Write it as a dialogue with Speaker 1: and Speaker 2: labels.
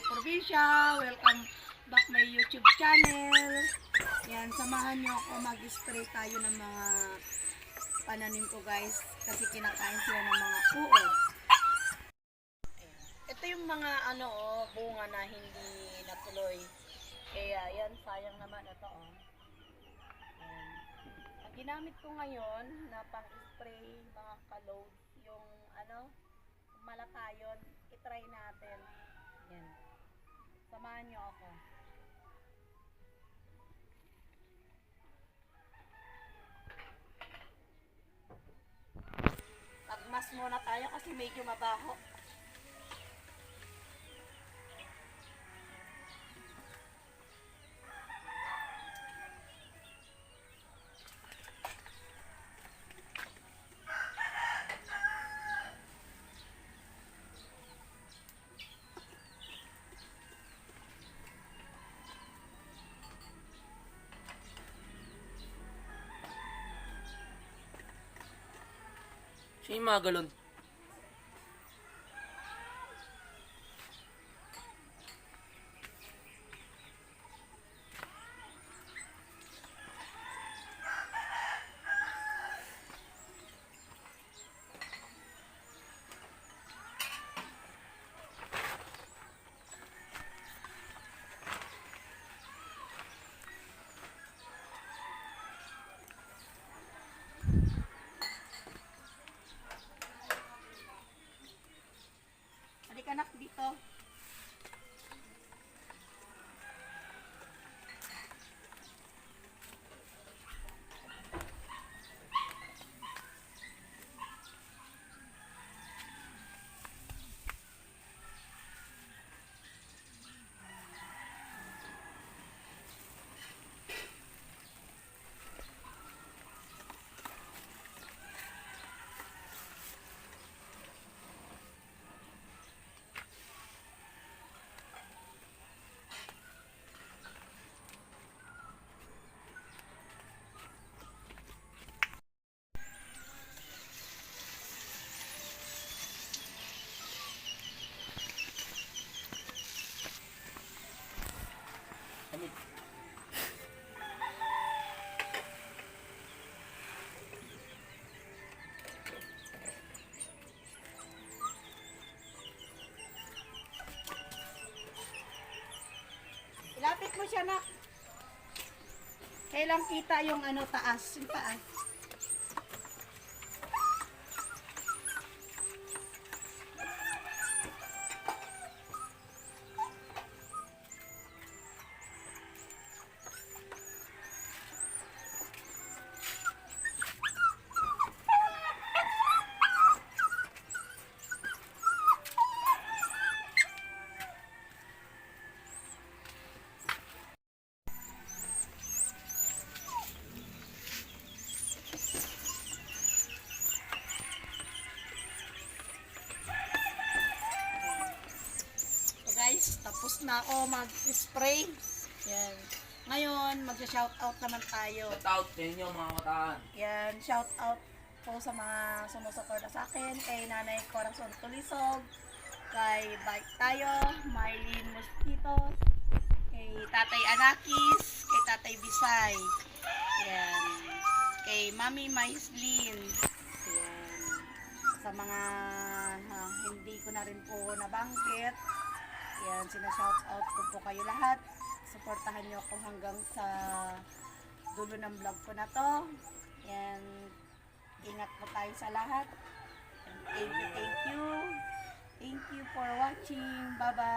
Speaker 1: Tay Welcome back my YouTube channel. Yan, samahan nyo ako mag-spray tayo ng mga pananim ko guys. Kasi kinakain sila ng mga uod. Ito yung mga ano, oh, bunga na hindi natuloy. Kaya yan, sayang naman ito. Oh. Ang ginamit ko ngayon na pang-spray mga kalod yung ano, malakayon, itry natin. Yan. Samahan nyo ako. Pagmas muna tayo kasi medyo mabaho.
Speaker 2: Siya yung mga galon.
Speaker 1: Ilapit mo siya na. Kailang kita yung ano taas, yung taas. Na ako mag-spray. Yan. Ngayon, mag-shoutout naman tayo.
Speaker 2: Shout out sa inyo mga kataan.
Speaker 1: Yan, shout out po sa mga sumusuporta sa akin, kay Nanay Corazon Tulisog, kay Bike Tayo, Marlene Mosquitos, kay Tatay Anakis, kay Tatay Bisay, yan, kay Mami Maislin, yan, sa mga ha, hindi ko na rin po nabanggit, yan, sinashout out ko po kayo lahat, suportahan nyo ako hanggang sa dulo ng vlog ko na to. Yan, ingat po tayo sa lahat. And thank you, thank you. Thank you for watching. Bye-bye.